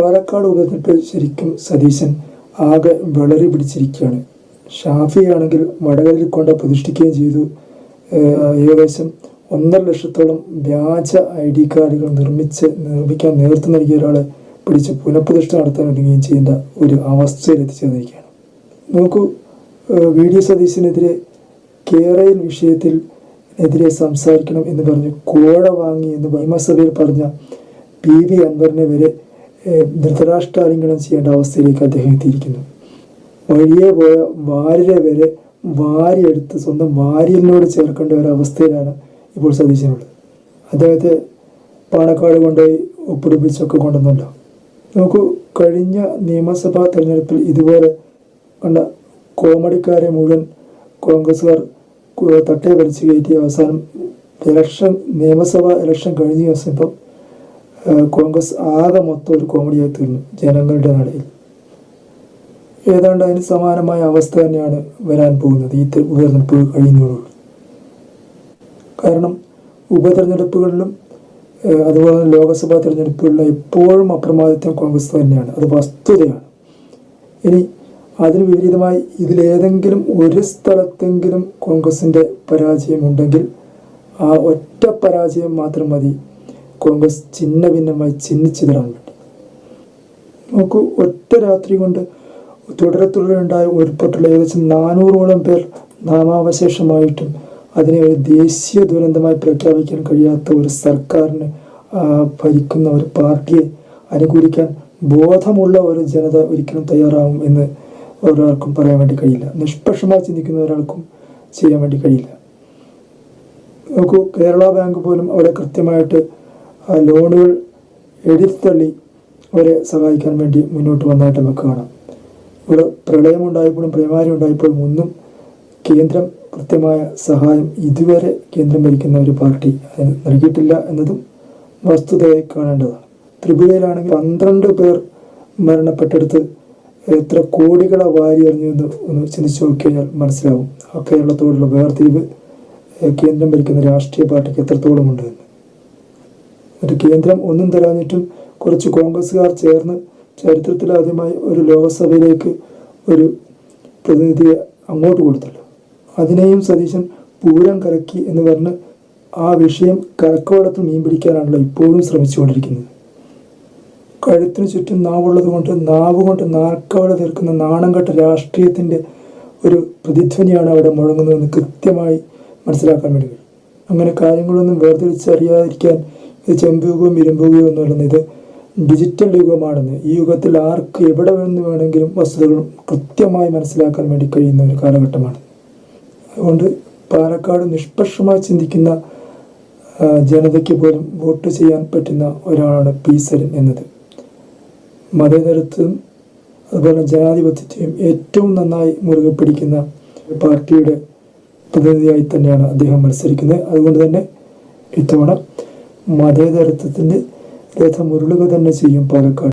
പാലക്കാട് ഉപതെരഞ്ഞെടുപ്പിൽ ശരിക്കും സതീശൻ ആകെ വിളറി പിടിച്ചിരിക്കുകയാണ്. ഷാഫിയാണെങ്കിൽ വടകരയിൽ കൊണ്ട് പ്രതിഷ്ഠിക്കുകയും ചെയ്തു. ഏകദേശം ഒന്നര ലക്ഷത്തോളം വ്യാജ ഐ ഡി കാർഡുകൾ നിർമ്മിച്ച് നിർമ്മിക്കാൻ നേതൃത്വം നൽകിയ ഒരാളെ പിടിച്ച് പുനഃപ്രതിഷ്ഠ നടത്താൻ ഒരുങ്ങുകയും ചെയ്യേണ്ട ഒരു അവസ്ഥയിൽ എത്തിച്ചേർന്നിരിക്കുകയാണ് നോക്കൂ വി. ഡി. സതീശനെതിരെ കേരയിൽ വിഷയത്തിൽ എതിരെ സംസാരിക്കണം എന്ന് പറഞ്ഞ് കോഴ വാങ്ങി എന്ന് നിയമസഭയിൽ പറഞ്ഞ പി. വി. അൻവറിനെ വരെ ഏഹ്, ധൃതരാഷ്ട്രാലിംഗനം ചെയ്യേണ്ട അവസ്ഥയിലേക്ക് അദ്ദേഹം എത്തിയിരിക്കുന്നു. വഴിയെ പോയ വാര്യരെ വരെ വാരിയെടുത്ത് സ്വന്തം വാര്യലിനോട് ചേർക്കേണ്ട ഒരു അവസ്ഥയിലാണ് ഇപ്പോൾ സതീശനുള്ളത്. അദ്ദേഹത്തെ പാണക്കാട് കൊണ്ടുപോയി ഒപ്പിടിപ്പിച്ചൊക്കെ കൊണ്ടുവന്നുണ്ടോ? നമുക്ക് കഴിഞ്ഞ നിയമസഭാ തെരഞ്ഞെടുപ്പിൽ ഇതുപോലെ കണ്ട കോമഡിക്കാരെ മുഴുവൻ കോൺഗ്രസ്സുകാർ തട്ടേ വലിച്ചു കയറ്റി അവസാനം ഇലക്ഷൻ നിയമസഭാ ഇലക്ഷൻ കഴിഞ്ഞ ദിവസം ഇപ്പം കോൺഗ്രസ് ആകെ മൊത്തം ഒരു കോമഡിയായി തീർന്നു ജനങ്ങളുടെ നടയിൽ. ഏതാണ്ട് അതിന് സമാനമായ അവസ്ഥ തന്നെയാണ് വരാൻ പോകുന്നത് ഈ ഉപതെരഞ്ഞെടുപ്പ് കഴിയുന്നതോടുകൂടി. കാരണം ഉപതെരഞ്ഞെടുപ്പുകളിലും അതുപോലെ തന്നെ ലോക്സഭാ തിരഞ്ഞെടുപ്പുകളിലും എപ്പോഴും അപ്രമാദിത്വം കോൺഗ്രസ് തന്നെയാണ്. അത് വസ്തുതയാണ്. ഇനി അതിന് വിപരീതമായി ഇതിലേതെങ്കിലും ഒരു സ്ഥലത്തെങ്കിലും കോൺഗ്രസിന്റെ പരാജയം ഉണ്ടെങ്കിൽ ആ ഒറ്റ പരാജയം മാത്രം മതി കോൺഗ്രസ് ചിഹ്ന ഭിന്നമായി ചിഹ്നിച്ചിടാൻ വേണ്ടി നോക്കൂ ഒറ്റ രാത്രി കൊണ്ട് തുടരെ തുടരെ ഉണ്ടായ ഉരുൾപൊട്ടൽ ഏകദേശം നാനൂറോളം പേർ നാമാവശേഷമായിട്ടും അതിനെ ഒരു ദേശീയ ദുരന്തമായി പ്രഖ്യാപിക്കാൻ കഴിയാത്ത ഒരു സർക്കാരിന് ഭരിക്കുന്ന ഒരു പാർട്ടിയെ അനുകൂലിക്കാൻ ബോധമുള്ള ഒരു ജനത ഒരിക്കലും തയ്യാറാവും എന്ന് ഒരാൾക്കും പറയാൻ വേണ്ടി കഴിയില്ല. നിഷ്പക്ഷമായി ചിന്തിക്കുന്ന ഒരാൾക്കും ചെയ്യാൻ വേണ്ടി കഴിയില്ല. നോക്കൂ കേരള ബാങ്ക് പോലും അവിടെ കൃത്യമായിട്ട് ആ ലോണുകൾ എടുത്തള്ളി അവരെ സഹായിക്കാൻ വേണ്ടി മുന്നോട്ട് വന്നതായിട്ട് നമുക്ക് കാണാം. ഇവിടെ പ്രളയമുണ്ടായപ്പോഴും പ്രേമാരി ഉണ്ടായപ്പോഴും ഒന്നും കേന്ദ്രം കൃത്യമായ സഹായം ഇതുവരെ കേന്ദ്രം ഭരിക്കുന്ന ഒരു പാർട്ടി അതിന് നൽകിയിട്ടില്ല എന്നതും വസ്തുതയായി കാണേണ്ടതാണ്. ത്രിപുരയിലാണെങ്കിൽ പന്ത്രണ്ട് പേർ മരണപ്പെട്ടെടുത്ത് എത്ര കോടികളെ വാരി എറിഞ്ഞു എന്ന് ഒന്ന് ചിന്തിച്ചു നോക്കിയാൽ മനസ്സിലാവും. ആ കേരളത്തോടുള്ള വേർതിരിവ് കേന്ദ്രം ഭരിക്കുന്ന രാഷ്ട്രീയ പാർട്ടിക്ക് എത്രത്തോളം ഉണ്ട് എന്ന്. ഒരു കേന്ദ്രം ഒന്നും തരാഞ്ഞിട്ടും കുറച്ച് കോൺഗ്രസ്സുകാർ ചേർന്ന് ചരിത്രത്തിൽ ആദ്യമായി ഒരു ലോകസഭയിലേക്ക് ഒരു പ്രതിനിധിയെ അങ്ങോട്ട് കൊടുത്തല്ലോ. അതിനെയും സതീശൻ പൂരം കലക്കി എന്ന് പറഞ്ഞ് ആ വിഷയം കരക്കവളത്ത് മീൻ പിടിക്കാനാണല്ലോ ഇപ്പോഴും ശ്രമിച്ചുകൊണ്ടിരിക്കുന്നത്. കഴുത്തിന് ചുറ്റും നാവുള്ളത് കൊണ്ട് നാവ് കൊണ്ട് നാൽക്കവള തീർക്കുന്ന നാണം കെട്ട രാഷ്ട്രീയത്തിന്റെ ഒരു പ്രതിധ്വനിയാണ് അവിടെ മുഴങ്ങുന്നതെന്ന് കൃത്യമായി മനസ്സിലാക്കാൻ വേണ്ടി അങ്ങനെ കാര്യങ്ങളൊന്നും വേർതിരിച്ചറിയാതിരിക്കാൻ ഇത് ചെമ്പുകവും ഇരുമ്പുകയോ പറയുന്നത് ഇത് ഡിജിറ്റൽ യുഗമാണെന്ന്. ഈ യുഗത്തിൽ ആർക്ക് എവിടെ നിന്ന് വേണമെങ്കിലും വസ്തുതകൾ കൃത്യമായി മനസ്സിലാക്കാൻ വേണ്ടി കഴിയുന്ന ഒരു കാലഘട്ടമാണ്. അതുകൊണ്ട് പാലക്കാട് നിഷ്പക്ഷമായി ചിന്തിക്കുന്ന ജനതയ്ക്ക് പോലും വോട്ട് ചെയ്യാൻ പറ്റുന്ന ഒരാളാണ് പി സരൻ എന്നത്. മതേതരത്വം അതുപോലെ ജനാധിപത്യത്തെയും ഏറ്റവും നന്നായി മുറുകെ പിടിക്കുന്ന പാർട്ടിയുടെ പ്രതിനിധിയായി തന്നെയാണ് അദ്ദേഹം മത്സരിക്കുന്നത്. അതുകൊണ്ട് തന്നെ ഇത്തവണ മതേതരത്വത്തിന്റെ ഉരുളുക തന്നെ ചെയ്യും പാലക്കാട്.